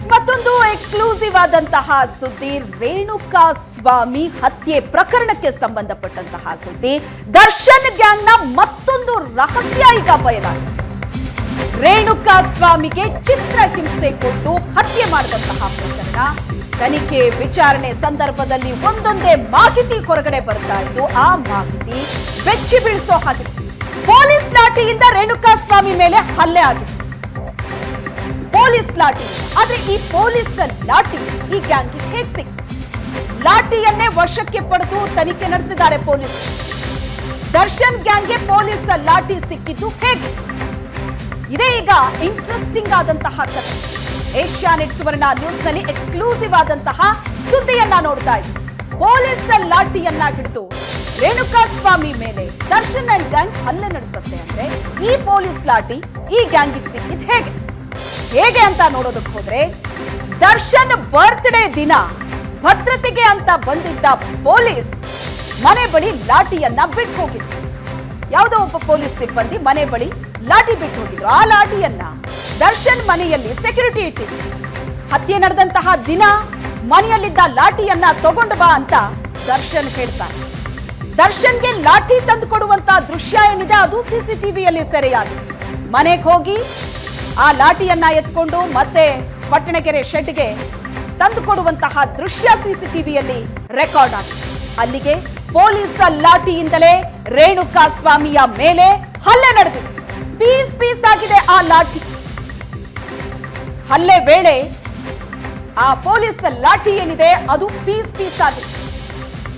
S ಮತ್ತೊಂದು exclusive ಆದಂತಹ ಸುದ್ದಿ ರೇಣುಕಾ ಸ್ವಾಮಿ ಹತ್ಯೆ ಪ್ರಕರಣಕ್ಕೆ ಸಂಬಂಧಪಟ್ಟಂತಹ ಸುದ್ದಿ ದರ್ಶನ್ ಗ್ಯಾಂಗ್ನ ಮತ್ತೊಂದು ರಹಸ್ಯ ಈಗ ಬಯಲಾಗಿದೆ. ರೇಣುಕಾ ಸ್ವಾಮಿಗೆ ಚಿತ್ರ ಹಿಂಸೆ ಕೊಟ್ಟು ಹತ್ಯೆ ಮಾಡಿದಂತಹ ಪ್ರಕರಣ. ತನಿಖೆ ವಿಚಾರಣೆ ಸಂದರ್ಭದಲ್ಲಿ ಒಂದೊಂದೇ ಮಾಹಿತಿ ಹೊರಗಡೆ ಬರ್ತಾ ಇತ್ತು. ಆ ಮಾಹಿತಿ ಬೆಚ್ಚಿ ಬೀಳಿಸೋ ಹಾಗೆ. ಪೊಲೀಸ್ ಲಾಠಿಯಿಂದ ರೇಣುಕಾ ಸ್ವಾಮಿ ಮೇಲೆ ಹಲ್ಲೆ ಆಗಿದೆ. ಪೊಲೀಸ್ ಲಾಠಿ. ಆದ್ರೆ ಈ ಪೊಲೀಸ್ ಲಾಠಿ ಈ ಗ್ಯಾಂಗ್ಗೆ ಹೇಗೆ ಸಿಕ್ತು? ಲಾಠಿಯನ್ನೇ ವಶಕ್ಕೆ ಪಡೆದು ತನಿಖೆ ನಡೆಸಿದ್ದಾರೆ ಪೊಲೀಸ್. ದರ್ಶನ್ ಗ್ಯಾಂಗ್ಗೆ ಪೊಲೀಸ್ ಲಾಠಿ ಸಿಕ್ಕಿದ್ದು ಹೇಗೆ? ಇದೇ ಈಗ ಇಂಟ್ರೆಸ್ಟಿಂಗ್ ಆದಂತಹ ಕಥೆ ಏಷ್ಯಾನೆಟ್ ಸುವರ್ಣ ನ್ಯೂಸ್ನಲ್ಲಿ ಎಕ್ಸ್ಕ್ಲೂಸಿವ್ ಆದಂತಹ ಸುದ್ದಿಯನ್ನ ನೋಡ್ತಾ ಇದ್ದೀವಿ ಪೊಲೀಸ್ ಲಾಠಿಯನ್ನ ಹಿಡಿದು ರೇಣುಕಾ ಸ್ವಾಮಿ ಮೇಲೆ ದರ್ಶನ್ ಅಂಡ್ ಗ್ಯಾಂಗ್ ಹಲ್ಲೆ ನಡೆಸುತ್ತೆ ಅಂದ್ರೆ ಈ ಪೊಲೀಸ್ ಲಾಠಿ ಈ ಗ್ಯಾಂಗಿಗೆ ಸಿಕ್ಕಿದ್ ಹೇಗೆ? ಹೇಗೆ ಅಂತ ನೋಡೋದಕ್ಕೆ ಹೋದ್ರೆ, ದರ್ಶನ್ ಬರ್ತ್ಡೇ ದಿನ, ಭದ್ರತೆಗೆ ಅಂತ ಬಂದಿದ್ದ ಪೊಲೀಸ್ ಮನೆ ಬಳಿ ಲಾಠಿಯನ್ನ ಬಿಟ್ಟು ಹೋಗಿದ್ರು ಯಾವುದೋ ಒಬ್ಬ ಪೊಲೀಸ್ ಸಿಬ್ಬಂದಿ ಮನೆ ಬಳಿ ಲಾಠಿ ಬಿಟ್ಟು ಹೋಗಿದ್ರು ಆ ಲಾಠಿಯನ್ನ ದರ್ಶನ್ ಮನೆಯಲ್ಲಿ ಸೆಕ್ಯೂರಿಟಿ ಇಟ್ಟಿದ್ರು. ಹತ್ಯೆ ನಡೆದಂತಹ ದಿನ ಮನೆಯಲ್ಲಿದ್ದ ಲಾಠಿಯನ್ನ ತಗೊಂಡು ಬಾ ಅಂತ ದರ್ಶನ್ ಹೇಳ್ತಾರೆ. ದರ್ಶನ್ಗೆ ಲಾಠಿ ತಂದು ಕೊಡುವಂತ ದೃಶ್ಯ ಏನಿದೆ, ಅದು ಸಿಸಿಟಿವಿಯಲ್ಲಿ ಸೆರೆಯಾಗಿದೆ. ಮನೆಗೆ ಹೋಗಿ ಆ ಲಾಠಿಯನ್ನ ಎತ್ಕೊಂಡು ಮತ್ತೆ ಪಟ್ಟಣಗೆರೆ ಶೆಡ್ಗೆ ತಂದು ಕೊಡುವಂತಹ ದೃಶ್ಯ ಸಿಸಿಟಿವಿಯಲ್ಲಿ ರೆಕಾರ್ಡ್ ಆಗಿದೆ. ಅಲ್ಲಿಗೆ ಪೊಲೀಸ್ ಲಾಠಿಯಿಂದಲೇ ರೇಣುಕಾ ಸ್ವಾಮಿಯ ಮೇಲೆ ಹಲ್ಲೆ ನಡೆದಿದೆ. ಪೀಸ್ ಪೀಸ್ ಆಗಿದೆ ಆ ಲಾಠಿ. ಹಲ್ಲೆ ವೇಳೆ ಆ ಪೊಲೀಸ್ ಲಾಠಿ ಏನಿದೆ ಅದು ಪೀಸ್ ಪೀಸ್ ಆಗಿದೆ.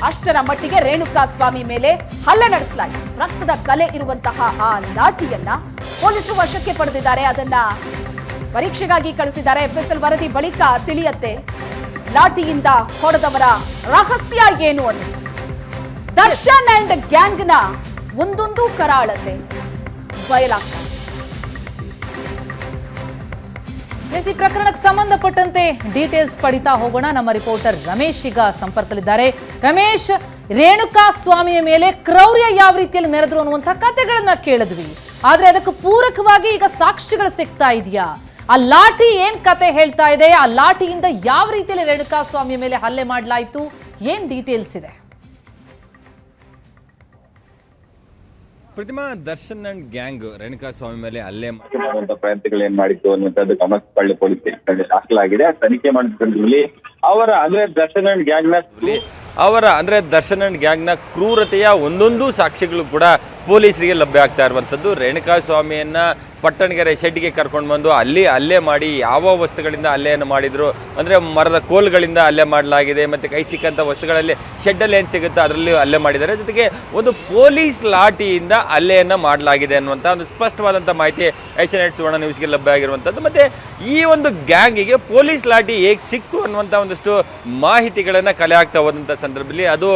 ಅಷ್ಟರ ಮಟ್ಟಿಗೆ ರೇಣುಕಾ ಸ್ವಾಮಿ ಮೇಲೆ ಹಲ್ಲೆ ನಡೆಸಲಾಗಿದೆ ರಕ್ತದ ಕಲೆ ಇರುವಂತಹ ಆ ಲಾಠಿಯನ್ನ ಪೊಲೀಸರು ವಶಕ್ಕೆ ಪಡೆದಿದ್ದಾರೆ. ಅದನ್ನ ಪರೀಕ್ಷೆಗಾಗಿ ಕಳಿಸಿದ್ದಾರೆ. ಎಫ್ಎಸ್ಎಲ್ ವರದಿ ಬಳಿಕ ತಿಳಿಯತ್ತೆ ಲಾಠಿಯಿಂದ ಹೊಡೆದವರ ರಹಸ್ಯ ಏನು ಅನ್ನೋದು. ದರ್ಶನ್ ಅಂಡ್ ಗ್ಯಾಂಗ್ನ ಒಂದೊಂದು ಕರಾಳತೆ ಬಯಲಾಗ್ತಾ ಎಸ್ ಈ ಪ್ರಕರಣಕ್ಕೆ ಸಂಬಂಧಪಟ್ಟಂತೆ ಡೀಟೇಲ್ಸ್ ಪಡಿತಾ ಹೋಗೋಣ. ನಮ್ಮ ರಿಪೋರ್ಟರ್ ರಮೇಶ್ ಈಗ ಸಂಪರ್ಕದಲ್ಲಿದ್ದಾರೆ. ರಮೇಶ್ ರೇಣುಕಾ ಸ್ವಾಮಿಯ ಮೇಲೆ ಕ್ರೌರ್ಯ ಯಾವ ರೀತಿಯಲ್ಲಿ ಮೆರೆದ್ರು ಅನ್ನುವಂತಹ ಕಥೆಗಳನ್ನ ಕೇಳಿದ್ವಿ. ಆದ್ರೆ ಅದಕ್ಕೆ ಪೂರಕವಾಗಿ ಈಗ ಸಾಕ್ಷಿಗಳು ಸಿಗ್ತಾ ಇದೆಯಾ? ಆ ಲಾಠಿ ಏನ್ ಕತೆ ಹೇಳ್ತಾ ಇದೆ? ಆ ಲಾಠಿಯಿಂದ ಯಾವ ರೀತಿಯಲ್ಲಿ ರೇಣುಕಾ ಸ್ವಾಮಿಯ ಮೇಲೆ ಹಲ್ಲೆ ಮಾಡಲಾಯಿತು? ಏನ್ ಡೀಟೇಲ್ಸ್ ಇದೆ? ಪ್ರತಿಮಾ ದರ್ಶನ್ ಅಂಡ್ ಗ್ಯಾಂಗ್ ರೇಣುಕಾ ಸ್ವಾಮಿ ಮೇಲೆ ಅಲ್ಲೇ ಮಾಡಿ ಮಾಡುವಂತ ಪ್ರಯತ್ನಗಳು ಏನ್ ಮಾಡಿತ್ತು ಅನ್ನುವಂಥದ್ದು ಗಮನಪಳ್ಳಿ ಪೊಲೀಸ್ ಸ್ಟೇಷನ್ ದಾಖಲಾಗಿದೆ. ತನಿಖೆ ಮಾಡಿದ್ರಲ್ಲಿ ಅವರ ಅಂದ್ರೆ ದರ್ಶನ್ ಅಂಡ್ ಗ್ಯಾಂಗ್ನ ಅವರ ಅಂದ್ರೆ ದರ್ಶನ್ ಅಂಡ್ ಗ್ಯಾಂಗ್ನ ಕ್ರೂರತೆಯ ಒಂದೊಂದು ಸಾಕ್ಷಿಗಳು ಕೂಡ ಪೊಲೀಸರಿಗೆ ಲಭ್ಯ ಆಗ್ತಾ ಇರುವಂತದ್ದು ರೇಣುಕಾ ಸ್ವಾಮಿಯನ್ನ ಪಟ್ಟಣಗೆರೆ ಶೆಡ್ಗೆ ಕರ್ಕೊಂಡು ಬಂದು ಅಲ್ಲಿ ಅಲ್ಲೇ ಮಾಡಿ, ಯಾವ ವಸ್ತುಗಳಿಂದ ಅಲ್ಲೇನು ಮಾಡಿದ್ರು, ಅಂದರೆ ಮರದ ಕೋಲ್ಗಳಿಂದ ಅಲ್ಲೇ ಮಾಡಲಾಗಿದೆ, ಮತ್ತು ಕೈ ಸಿಕ್ಕಂಥ ವಸ್ತುಗಳಲ್ಲಿ ಶೆಡ್ಡಲ್ಲಿ ಏನು ಸಿಗುತ್ತೆ ಅದರಲ್ಲಿ ಅಲ್ಲೇ ಮಾಡಿದ್ದಾರೆ. ಜೊತೆಗೆ ಒಂದು ಪೊಲೀಸ್ ಲಾಠಿಯಿಂದ ಅಲ್ಲೆಯನ್ನು ಮಾಡಲಾಗಿದೆ ಅನ್ನುವಂಥ ಒಂದು ಸ್ಪಷ್ಟವಾದಂಥ ಮಾಹಿತಿ ಏಷ್ಯಾನೆಟ್ ಸುವರ್ಣ ನ್ಯೂಸ್ಗೆ ಲಭ್ಯ ಆಗಿರುವಂಥದ್ದು ಮತ್ತು ಈ ಒಂದು ಗ್ಯಾಂಗಿಗೆ ಪೊಲೀಸ್ ಲಾಠಿ ಹೇಗೆ ಸಿಕ್ತು ಅನ್ನುವಂಥ ಒಂದಷ್ಟು ಮಾಹಿತಿಗಳನ್ನು ಕಲೆ ಆಗ್ತಾ ಹೋದಂಥ ಸಂದರ್ಭದಲ್ಲಿ ಅದು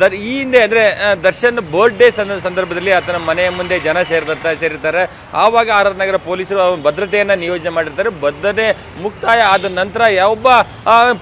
ದರ್, ಈ ಹಿಂದೆ ಅಂದರೆ ದರ್ಶನ್ ಬರ್ಡೇ ಸಂದರ್ಭದಲ್ಲಿ ಆತನ ಮನೆಯ ಮುಂದೆ ಜನ ಸೇರಿರ್ತ ಸೇರಿರ್ತಾರೆ. ಆವಾಗ ಆರ್ ಆರ್ ನಗರ ಪೊಲೀಸರು ಭದ್ರತೆಯನ್ನು ನಿಯೋಜನೆ ಮಾಡಿರ್ತಾರೆ. ಭದ್ರತೆ ಮುಕ್ತಾಯ ಆದ ನಂತರ ಯಾವೊಬ್ಬ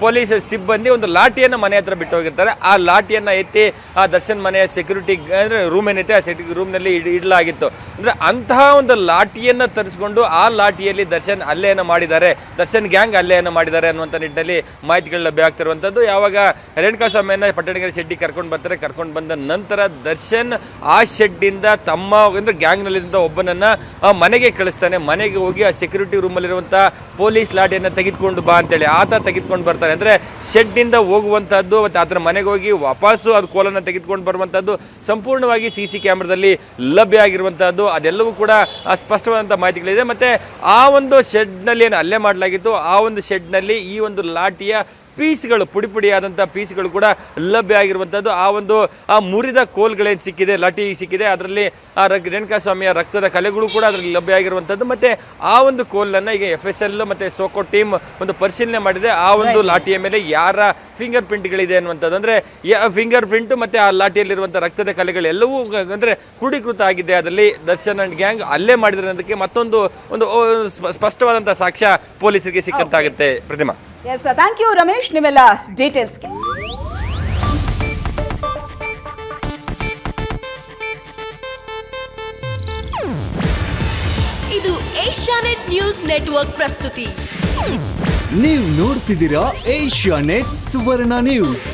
ಪೊಲೀಸ್ ಸಿಬ್ಬಂದಿ ಒಂದು ಲಾಠಿಯನ್ನು ಮನೆ ಹತ್ರ ಬಿಟ್ಟು ಹೋಗಿರ್ತಾರೆ. ಆ ಲಾಠಿಯನ್ನು ಎತ್ತಿ ಆ ದರ್ಶನ್ ಮನೆಯ ಸೆಕ್ಯೂರಿಟಿ ಅಂದ್ರೆ ರೂಮ್ ಏನೈತೆ ಆ ಸೆಕ್ಯೂರಿ ರೂಮ್ನಲ್ಲಿ ಇಡಲಾಗಿತ್ತು. ಅಂದ್ರೆ ಅಂತಹ ಒಂದು ಲಾಠಿಯನ್ನು ತರಿಸ್ಕೊಂಡು ಆ ಲಾಠಿಯಲ್ಲಿ ದರ್ಶನ್ ಹಲ್ಲೆಯನ್ನ ಮಾಡಿದ್ದಾರೆ. ದರ್ಶನ್ ಗ್ಯಾಂಗ್ ಹಲ್ಲೆಯನ್ನ ಮಾಡಿದ್ದಾರೆ ಅನ್ನುವಂಥ ನಿಟ್ಟಿನಲ್ಲಿ ಮಾಹಿತಿಗಳು ಲಭ್ಯ ಆಗ್ತಿರುವಂಥದ್ದು ಯಾವಾಗ ರೇಣುಕಾ ಸ್ವಾಮಿಯನ್ನ ಪಟ್ಟಣಗಿರಿ ಶೆಡ್ಡಿ ಕರ್ಕೊಂಡು ಬರ್ತಾರೆ. ಕರ್ಕೊಂಡು ಬಂದ ನಂತರ ದರ್ಶನ್ ಆ ಶೆಡ್ಡಿಂದ ತಮ್ಮ, ಅಂದ್ರೆ ಗ್ಯಾಂಗ್ ಒಬ್ಬನನ್ನು, ಆ ಮನೆಗೆ ಕಳಿಸ್ತಾನೆ, ಮನೆಗೆ ಹೋಗಿ ಆ ಸೆಕ್ಯೂರಿಟಿ ರೂಮ್ ಅಲ್ಲಿರುವಂತ ಪೊಲೀಸ್ ಲಾಠಿಯನ್ನ ತೆಗೆದುಕೊಂಡು ಬಾ ಅಂತೇಳಿ ಆತ ತೆಗೆದುಕೊಂಡು ಬರ್ತಾನೆ. ಅಂದ್ರೆ ಶೆಡ್ ಹೋಗುವಂಥದ್ದು ಮತ್ತೆ ಆತನ ಮನೆಗೆ ಹೋಗಿ ವಾಪಸ್ಸು ಅದು ಕೋಲನ್ನು ತೆಗೆದುಕೊಂಡು ಬರುವಂಥದ್ದು ಸಂಪೂರ್ಣವಾಗಿ ಸಿ ಸಿ ಕ್ಯಾಮ್ರಾದಲ್ಲಿ ಲಭ್ಯ ಆಗಿರುವಂತಹದ್ದು. ಅದೆಲ್ಲವೂ ಕೂಡ ಸ್ಪಷ್ಟವಾದಂತಹ ಮಾಹಿತಿಗಳಿದೆ. ಮತ್ತೆ ಆ ಒಂದು ಶೆಡ್ನಲ್ಲಿ ಏನು ಅಲ್ಲೇ ಮಾಡಲಾಗಿತ್ತು? ಆ ಒಂದು ಶೆಡ್ನಲ್ಲಿ ಈ ಒಂದು ಲಾಠಿಯ ಪೀಸ್ಗಳು ಪುಡಿ ಪುಡಿಯಾದಂಥ ಪೀಸ್ಗಳು ಕೂಡ ಲಭ್ಯ ಆಗಿರುವಂಥದ್ದು. ಆ ಒಂದು ಆ ಮುರಿದ ಕೋಲ್ಗಳೇನು ಸಿಕ್ಕಿದೆ ಲಟಿ ಸಿಕ್ಕಿದೆ ಅದರಲ್ಲಿ ಆ ರೇಣುಕಾ ಸ್ವಾಮಿಯ ರಕ್ತದ ಕಲೆಗಳು ಕೂಡ ಅದರಲ್ಲಿ ಲಭ್ಯ ಆಗಿರುವಂಥದ್ದು. ಮತ್ತು ಆ ಒಂದು ಕೋಲನ್ನು ಈಗ ಎಫ್ ಎಸ್ ಎಲ್ ಮತ್ತು ಸೋಕೋ ಟೀಮ್ ಒಂದು ಪರಿಶೀಲನೆ ಮಾಡಿದೆ. ಆ ಒಂದು ಲಾಠಿಯ ಮೇಲೆ ಯಾರ ಫಿಂಗರ್ ಪ್ರಿಂಟ್ಗಳಿದೆ ಅನ್ನುವಂಥದ್ದು. ಅಂದರೆ ಫಿಂಗರ್ ಪ್ರಿಂಟ್ ಮತ್ತು ಆ ಲಾಠಿಯಲ್ಲಿರುವಂಥ ರಕ್ತದ ಕಲೆಗಳು ಎಲ್ಲವೂ ಗ- ಅಂದ್ರೆ ಕ್ರೋಢೀಕೃತ ಆಗಿದೆ ಅದರಲ್ಲಿ. ದರ್ಶನ್ ಅಂಡ್ ಗ್ಯಾಂಗ್ ಅಲ್ಲೇ ಮಾಡಿದ್ರೆ ಮತ್ತೊಂದು ಒಂದು ಸ್ಪಷ್ಟವಾದಂಥ ಸಾಕ್ಷ್ಯ ಪೊಲೀಸರಿಗೆ ಸಿಕ್ಕಂತಾಗುತ್ತೆ. Prathima. Yes thank you Ramesh ನಿಮ್ಮೆಲ್ಲ ಡೀಟೇಲ್ಸ್ಗೆ ಇದು ಏಷ್ಯಾನೆಟ್ ನ್ಯೂಸ್ ನೆಟ್ವರ್ಕ್ ಪ್ರಸ್ತುತಿ. ನೀವು ನೋಡ್ತಿದ್ದೀರಾ ಏಷ್ಯಾನೆಟ್ ಸುವರ್ಣ ನ್ಯೂಸ್.